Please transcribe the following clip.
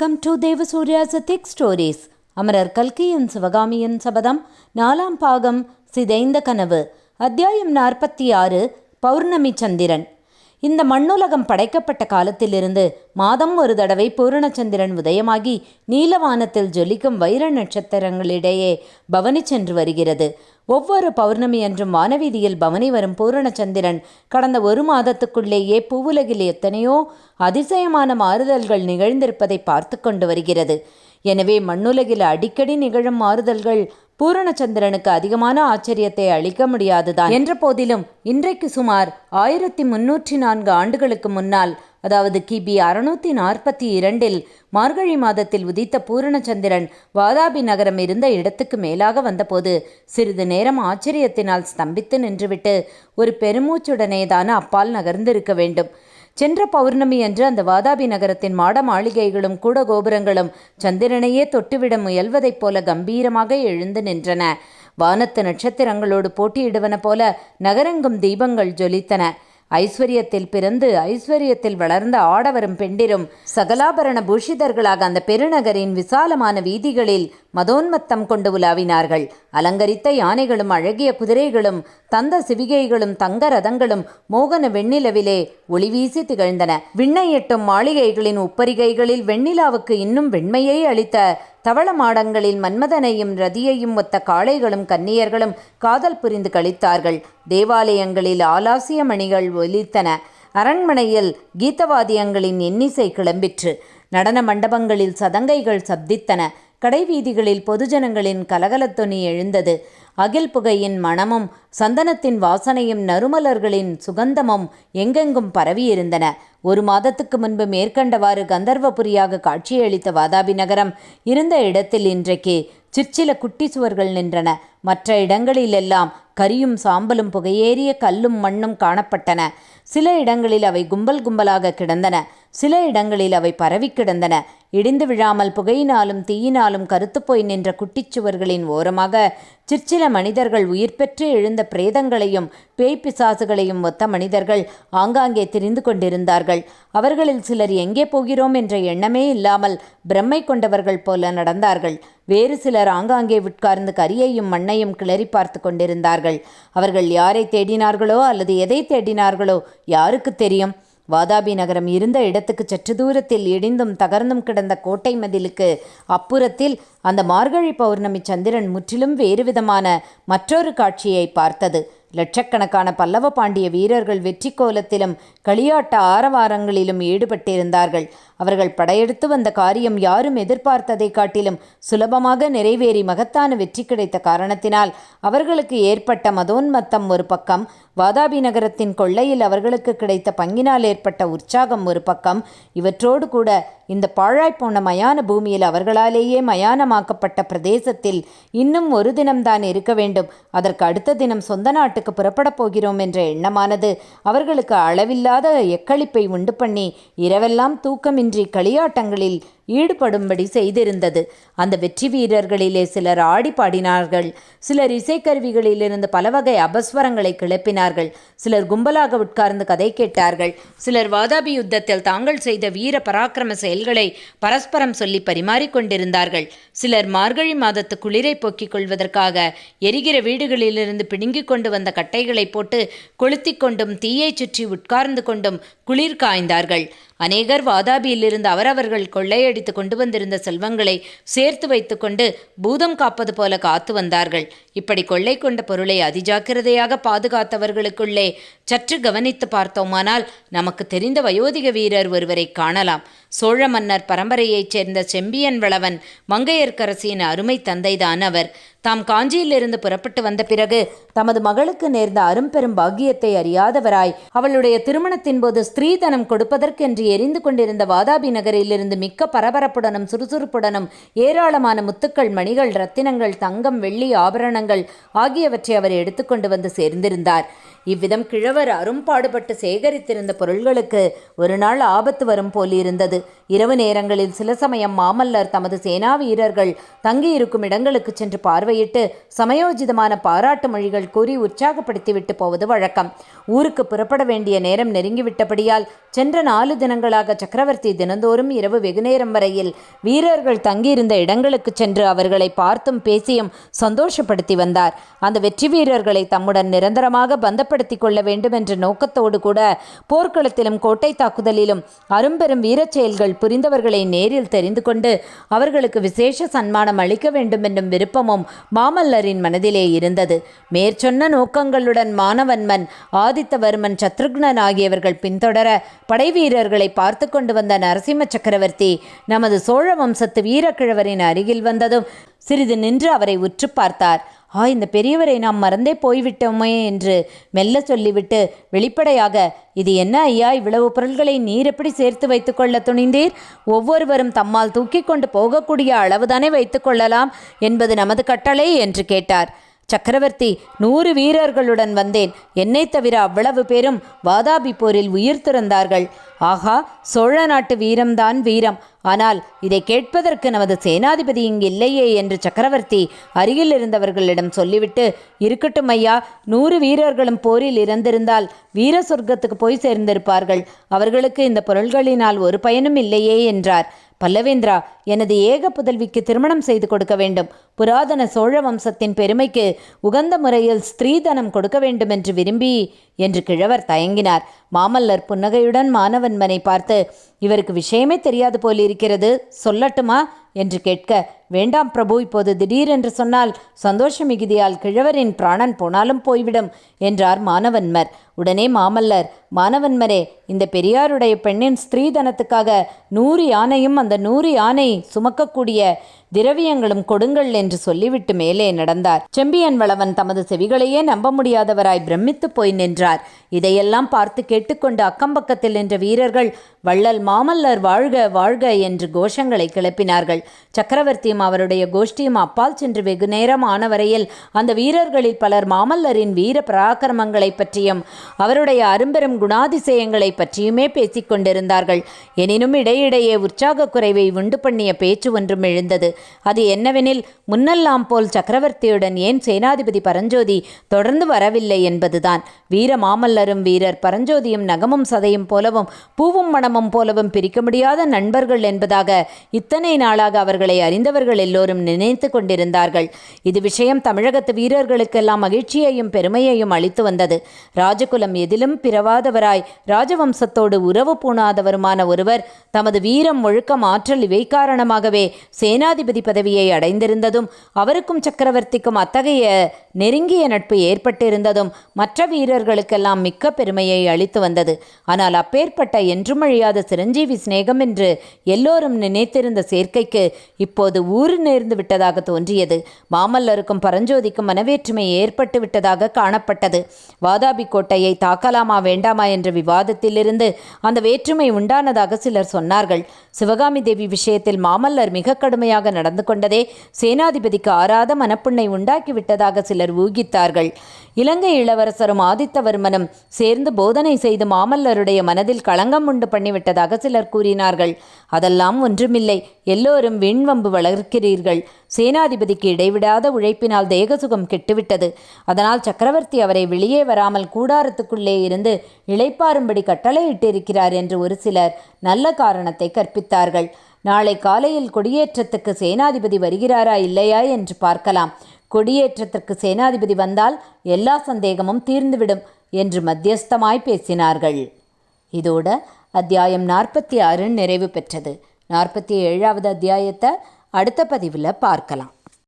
Welcome to Devasurya திக் stories அமரர் கல்கியின் சிவகாமியின் சபதம் நாலாம் பாகம் சிதைந்த கனவு. அத்தியாயம் நாற்பத்தி ஆறு பௌர்ணமி சந்திரன். இந்த மண்ணுலகம் படைக்கப்பட்ட காலத்திலிருந்து மாதம் ஒரு தடவை பூரணச்சந்திரன் உதயமாகி நீலவானத்தில் ஜொலிக்கும் வைர நட்சத்திரங்களிடையே பவனி சென்று வருகிறது. ஒவ்வொரு பௌர்ணமி அன்றும் வானவீதியில் பவனி வரும் பூரணச்சந்திரன் கடந்த ஒரு மாதத்துக்குள்ளேயே பூவுலகில் எத்தனையோ அதிசயமான மாறுதல்கள் நிகழ்ந்திருப்பதை பார்த்து கொண்டு வருகிறது. எனவே மண்ணுலகில் அடிக்கடி நிகழும் மாறுதல்கள் பூரணச்சந்திரனுக்கு அதிகமான ஆச்சரியத்தை அளிக்க முடியாதுதான். என்ற போதிலும் இன்றைக்கு சுமார் ஆயிரத்தி முன்னூற்றி நான்கு ஆண்டுகளுக்கு முன்னால் அதாவது கிபி அறுநூத்தி நாற்பத்தி இரண்டில் மார்கழி மாதத்தில் உதித்த பூரணச்சந்திரன் வாதாபி நகரம் இருந்த இடத்துக்கு மேலாக வந்தபோது சிறிது நேரம் ஆச்சரியத்தினால் ஸ்தம்பித்து நின்றுவிட்டு ஒரு பெருமூச்சுடனேதான அப்பால் நகர்ந்திருக்க வேண்டும். சென்ற பௌர்ணமி அன்று அந்த வாதாபி நகரத்தின் மாட மாளிகைகளும் கூட கோபுரங்களும் சந்திரனையே தொட்டுவிட முயல்வதைப் போல கம்பீரமாக எழுந்து நின்றன. வானத்து நட்சத்திரங்களோடு போட்டியிடுவன போல நகரெங்கும் தீபங்கள் ஜொலித்தன. ஐஸ்வர்யத்தில் பிறந்து ஐஸ்வர்யத்தில் வளர்ந்த ஆடவரும் பெண்டிரும் சகலாபரண பூஷிதர்களாக அந்த பெருநகரின் விசாலமான வீதிகளில் மதோன்மத்தம் கொண்டு உலாவினார்கள். அலங்கரித்த யானைகளும் அழகிய குதிரைகளும் தந்த சிவிகைகளும் தங்க ரதங்களும் மோகன வெண்ணிலவிலே ஒளிவீசி திகழ்ந்தன. விண்ணை எட்டும் மாளிகைகளின் உப்பரிகைகளில் வெண்ணிலாவுக்கு இன்னும் வெண்மையை அளித்த தவள மாடங்களில் மன்மதனையும் ரதியையும் ஒத்த காளைகளும் கன்னியர்களும் காதல் புரிந்து கழித்தார்கள் தேவாலயங்களில் ஆலாசிய மணிகள் ஒலித்தன. அரண்மனையில் கீதவாதியங்களின் எண்ணிசை கிளம்பிற்று. நடன மண்டபங்களில் சதங்கைகள் சப்தித்தன. கடைவீதிகளில் பொதுஜனங்களின் கலகலத்தொனி எழுந்தது. அகில் புகையின் மணமும் சந்தனத்தின் வாசனையும் நறுமலர்களின் சுகந்தமும் எங்கெங்கும் பரவியிருந்தன. ஒரு மாதத்துக்கு முன்பு மேற்கண்டவாறு கந்தர்வபுரியாக காட்சியளித்த வாதாபி நகரம் இருந்த இடத்தில் இன்றைக்கு சிற்சில குட்டி சுவர்கள் நின்றன. மற்ற இடங்களிலெல்லாம் கரியும் சாம்பலும் புகையேறிய கல்லும் மண்ணும் காணப்பட்டன. சில இடங்களில் அவை கும்பல் கும்பலாக கிடந்தன. சில இடங்களில் அவை பரவி கிடந்தன இடிந்து விழாமல் புகையினாலும் தீயினாலும் கருத்துப்போய் நின்ற குட்டிச்சுவர்களின் ஓரமாக சிற்சில மனிதர்கள் உயிர் பெற்று எழுந்த பிரேதங்களையும் பேய் பிசாசுகளையும் ஒத்த மனிதர்கள் ஆங்காங்கே திரிந்து கொண்டிருந்தார்கள். அவர்களில் சிலர் எங்கே போகிறோம் என்ற எண்ணமே இல்லாமல் பிரம்மை கொண்டவர்கள் போல நடந்தார்கள். வேறு சிலர் ஆங்காங்கே உட்கார்ந்து கரியையும் மண்ணையும் கிளறி பார்த்து கொண்டிருந்தார்கள். அவர்கள் யாரை தேடினார்களோ அல்லது எதை தேடினார்களோ யாருக்கு தெரியும்? வாதாபி நகரம் இருந்த இடத்துக்கு சற்று தூரத்தில் இடிந்தும் தகர்ந்தும் கிடந்த கோட்டை மதிலுக்கு அப்புறத்தில் அந்த மார்கழி பௌர்ணமி சந்திரன் முற்றிலும் வேறுவிதமான மற்றொரு காட்சியை பார்த்தது. லட்சக்கணக்கான பல்லவ பாண்டிய வீரர்கள் வெற்றி கோலத்திலும் களியாட்ட ஆரவாரங்களிலும் ஈடுபட்டிருந்தார்கள். அவர்கள் படையெடுத்து வந்த காரியம் யாரும் எதிர்பார்த்ததை காட்டிலும் சுலபமாக நிறைவேறி மகத்தான வெற்றி கிடைத்த காரணத்தினால் அவர்களுக்கு ஏற்பட்ட மதோன்மத்தம் ஒரு பக்கம் வாதாபி நகரத்தின் கொள்ளையில் அவர்களுக்கு கிடைத்த பங்கினால் ஏற்பட்ட உற்சாகம் ஒரு பக்கம். இவற்றோடு கூட இந்த பாழாய்ப்போன மயான பூமியில் அவர்களாலேயே மயானமாக்கப்பட்ட பிரதேசத்தில் இன்னும் ஒரு தினம்தான் இருக்க வேண்டும். அதற்கு அடுத்த தினம் சொந்த நாட்டு நாட்டுக்கு புறப்படப் போகிறோம் என்ற எண்ணமானது அவர்களுக்கு அளவில்லாத எக்களிப்பை உண்டு பண்ணி இரவெல்லாம் தூக்கமின்றி களியாட்டங்களில் ஈடுபடும்படி செய்திருந்தது. அந்த வெற்றி வீரர்களிலே சிலர் ஆடி பாடினார்கள். சிலர் இசைக்கருவிகளிலிருந்து பல வகை அபஸ்வரங்களை கிளப்பினார்கள். சிலர் கும்பலாக உட்கார்ந்து கதை கேட்டார்கள். சிலர் வாதாபி யுத்தத்தில் தாங்கள் செய்த வீர பராக்கிரம செயல்களை பரஸ்பரம் சொல்லி பரிமாறிக்கொண்டிருந்தார்கள் சிலர் மார்கழி மாதத்து குளிரை போக்கிக் கொள்வதற்காக எரிகிற வீடுகளிலிருந்து பிடுங்கிக் கொண்டு வந்த கட்டைகளை போட்டு கொளுத்திக் கொண்டும் தீயை சுற்றி உட்கார்ந்து கொண்டும் குளிர் காய்ந்தார்கள். அநேகர் வாதாபியிலிருந்து அவரவர்கள் கொள்ளையடித்து கொண்டு வந்திருந்த செல்வங்களை சேர்த்து வைத்துக்கொண்டு பூதம் காப்பது போல காத்து வந்தார்கள். இப்படி கொள்ளை கொண்ட பொருளை அதிஜாக்கிரதையாக பாதுகாத்தவர்களுக்குள்ளே சற்று கவனித்து பார்த்தோமானால் நமக்கு தெரிந்த வயோதிக வீரர் ஒருவரை காணலாம். சோழ மன்னர் பரம்பரையைச் சேர்ந்த செம்பியன் வளவன் மங்கையர்க்கரசியின் அருமை தந்தைதான் அவர். தாம் காஞ்சியிலிருந்து புறப்பட்டு வந்த பிறகு தமது மகளுக்கு நேர்ந்த அரும்பெரும் பாக்கியத்தை அறியாதவராய் அவளுடைய திருமணத்தின் போது ஸ்திரீதனம் கொடுப்பதற்கென்று எரிந்து கொண்டிருந்த வாதாபி நகரிலிருந்து மிக்க பரபரப்புடனும் சுறுசுறுப்புடனும் ஏராளமான முத்துக்கள் மணிகள் ரத்தினங்கள் தங்கம் வெள்ளி ஆபரணங்கள் ஆகியவற்றை அவர் எடுத்துக்கொண்டு வந்து சேர்ந்திருந்தார். இவ்விதம் கிழவ அவர் அரும்பாடுபட்டு சேகரித்திருந்த பொருள்களுக்கு ஒரு நாள் ஆபத்து வரும் போலிருந்தது இரவு நேரங்களில் சில சமயம் மாமல்லர் தமது சேனா வீரர்கள் தங்கியிருக்கும் இடங்களுக்கு சென்று பார்வையிட்டு சமயோஜிதமான பாராட்டு மொழிகள் கூறி உற்சாகப்படுத்திவிட்டு போவது வழக்கம். ஊருக்கு புறப்பட வேண்டிய நேரம் நெருங்கிவிட்டபடியால் சென்ற நாலு தினங்களாக சக்கரவர்த்தி தினந்தோறும் இரவு வெகுநேரம் வரையில் வீரர்கள் தங்கியிருந்த இடங்களுக்கு சென்று அவர்களை பார்த்தும் பேசியும் சந்தோஷப்படுத்தி வந்தார். அந்த வெற்றி வீரர்களை தம்முடன் நிரந்தரமாக பந்தப்படுத்திக் கொள்ள வேண்டும் என்ற நோக்கத்தோடு கூட போர்க்களத்திலும் கோட்டை தாக்குதலிலும் அரும்பெரும் வீரச் செயல்கள் புரிந்தவர்களை நேரில் தெரிந்து கொண்டு அவர்களுக்கு விசேஷ சன்மானம் அளிக்க வேண்டும் என்னும் விருப்பமும் மாமல்லரின் மனதிலே இருந்தது. மேற்சொன்ன நோக்கங்களுடன் மானவன்மன் ஆதித்தவர்மன் சத்ருக்னன் ஆகியவர்கள் பின்தொடர படைவீரர்களை பார்த்து கொண்டு வந்த நரசிம்ம சக்கரவர்த்தி நமது சோழ வம்சத்து வீரக்கிழவரின் அருகில் வந்ததும் சிறிது நின்று அவரை உற்று பார்த்தார். ஆ இந்த பெரியவரை நாம் மறந்தே போய்விட்டோமே என்று மெல்ல சொல்லிவிட்டு வெளிப்படையாக இது என்ன ஐயா இவ்வளவு பொருள்களை நீர் எப்படி சேர்த்து வைத்துக்கொள்ள துணிந்தீர்? ஒவ்வொருவரும் தம்மால் தூக்கி கொண்டு போகக்கூடிய அளவுதானே வைத்துக்கொள்ளலாம் என்பது நமது கட்டளை? என்று கேட்டார். சக்கரவர்த்தி நூறு வீரர்களுடன் வந்தேன். என்னை தவிர அவ்வளவு பேரும் வாதாபி போரில் உயிர் துறந்தார்கள். ஆகா சோழ நாட்டு வீரம்தான் வீரம். ஆனால் இதை கேட்பதற்கு நமது சேனாதிபதி இங்கு இல்லையே என்று சக்கரவர்த்தி அருகில் இருந்தவர்களிடம் சொல்லிவிட்டு இருக்கட்டும் ஐயா நூறு வீரர்களும் போரில் இறந்திருந்தால் வீர சொர்க்கத்துக்கு போய் சேர்ந்திருப்பார்கள். அவர்களுக்கு இந்த பொருள்களினால் ஒரு பயனும் இல்லையே என்றார். பல்லவேந்திரா எனது ஏக புதல்விக்கு திருமணம் செய்து கொடுக்க வேண்டும். புராதன சோழ வம்சத்தின் பெருமைக்கு உகந்த முறையில் ஸ்திரீதனம் கொடுக்க வேண்டும் என்று விரும்பி என்று கிழவர் தயங்கினார். மாமல்லர் புன்னகையுடன் மாணவன்மனை பார்த்து இவருக்கு விஷயமே தெரியாது போலிருக்கிறது. சொல்லட்டுமா? என்று கேட்க வேண்டாம் பிரபு இப்போது திடீரென்று சொன்னால் சந்தோஷ மிகுதியால் கிழவரின் பிராணன் போனாலும் போய்விடும் என்றார் மானவன்மர் உடனே மாமல்லர் மாணவன்மரே இந்த பெரியாருடைய பெண்ணின் ஸ்திரீதனத்துக்காக நூறு யானையும் அந்த நூறு யானை சுமக்கக்கூடிய திரவியங்களும் கொடுங்கள் என்று சொல்லிவிட்டு மேலே நடந்தார். செம்பியன் வளவன் தமது செவிகளையே நம்ப முடியாதவராய் பிரமித்து போய் நின்றார். இதையெல்லாம் பார்த்து கேட்டுக்கொண்டு அக்கம்பக்கத்தில் நின்ற வீரர்கள் வள்ளல் மாமல்லர் வாழ்க வாழ்க என்று கோஷங்களை கிளப்பினார்கள். சக்கரவர்த்தியும் அவருடைய கோஷ்டியும் அப்பால் சென்று வெகு நேரம் ஆனவரையில் அந்த வீரர்களில் பலர் மாமல்லரின் வீர பராக்கிரமங்களை பற்றியும் அவருடைய அரும்பெரும் குணாதிசயங்களை பற்றியுமே பேசிக்கொண்டிருந்தார்கள் எனினும் இடையிடையே உற்சாக குறைவை உண்டு பண்ணிய பேச்சு ஒன்றும் எழுந்தது. அது என்னவெனில் முன்னெல்லாம் போல் சக்கரவர்த்தியுடன் ஏன் சேனாதிபதி பரஞ்சோதி தொடர்ந்து வரவில்லை என்பதுதான். வீர மாமல்லரும் வீரர் பரஞ்சோதியும் நகமும் சதையும் போலவும் பூவும் மணமும் போலவும் பிரிக்க முடியாத நண்பர்கள் என்பதாக இத்தனை நாளாக அவர்களை அறிந்தவர்கள் எல்லோரும் நினைத்து கொண்டிருந்தார்கள். இது விஷயம் தமிழகத்து வீரர்களுக்கெல்லாம் மகிழ்ச்சியையும் பெருமையையும் அளித்து வந்தது. ராஜகுலம் எதிலும் பிறவாதவராய் ராஜவம்சத்தோடு உறவு பூணாதவருமான ஒருவர் தமது வீரம் ஒழுக்கம் ஆற்றல் இவை காரணமாகவே சேனாதிபதி பதவியை அடைந்திருந்ததும் அவருக்கும் சக்கரவர்த்திக்கும் அத்தகைய நெருங்கிய நட்பு ஏற்பட்டிருந்ததும் மற்ற வீரர்களுக்கெல்லாம் மிக்க பெருமையை அளித்து வந்தது. ஆனால் அப்பேற்பட்ட என்றும் அழியாத சிரஞ்சீவி சிநேகம் என்று எல்லோரும் நினைத்திருந்த சேர்க்கைக்கு இப்போது ஊறு நேர்ந்து விட்டதாக தோன்றியது. மாமல்லருக்கும் பரஞ்சோதிக்கும் மனவேற்றுமை ஏற்பட்டு விட்டதாக காணப்பட்டது. வாதாபி கோட்டையை தாக்கலாமா வேண்டாமா என்ற விவாதத்திலிருந்து அந்த வேற்றுமை உண்டானதாக சிலர் சொன்னார்கள். சிவகாமி தேவி விஷயத்தில் மாமல்லர் மிக கடுமையாக நடந்து கொண்டதே சேனாதிபதிக்கு ஆறாத மனப்புண்ணை உண்டாக்கிவிட்டதாக சிலர் ஊகித்தார்கள். இலங்கை இளவரசரும் ஆதித்தவர்மனும் சேர்ந்து போதனை செய்து மாமல்லருடைய மனதில் களங்கம் உண்டு பண்ணிவிட்டதாக சிலர் கூறினார்கள். அதெல்லாம் ஒன்றுமில்லை. எல்லோரும் விண்வம்பு வளர்க்கிறீர்கள். சேனாதிபதிக்கு இடைவிடாத உழைப்பினால் தேகசுகம் கெட்டுவிட்டது. அதனால் சக்கரவர்த்தி அவரை வெளியே வராமல் கூடாரத்துக்குள்ளே இருந்து இழைப்பாரும்படி கட்டளையிட்டிருக்கிறார் என்று ஒரு சிலர் நல்ல காரணத்தை கற்பித்தார்கள். நாளை காலையில் கொடியேற்றத்துக்கு சேனாதிபதி வருகிறாரா இல்லையா என்று பார்க்கலாம். கொடியேற்றத்திற்கு சேனாதிபதி வந்தால் எல்லா சந்தேகமும் தீர்ந்துவிடும் என்று மத்தியஸ்தமாய் பேசினார்கள். இதோட அத்தியாயம் நாற்பத்தி ஆறு நிறைவு பெற்றது. நாற்பத்தி ஏழாவது அத்தியாயத்தை அடுத்த பதிவில் பார்க்கலாம்.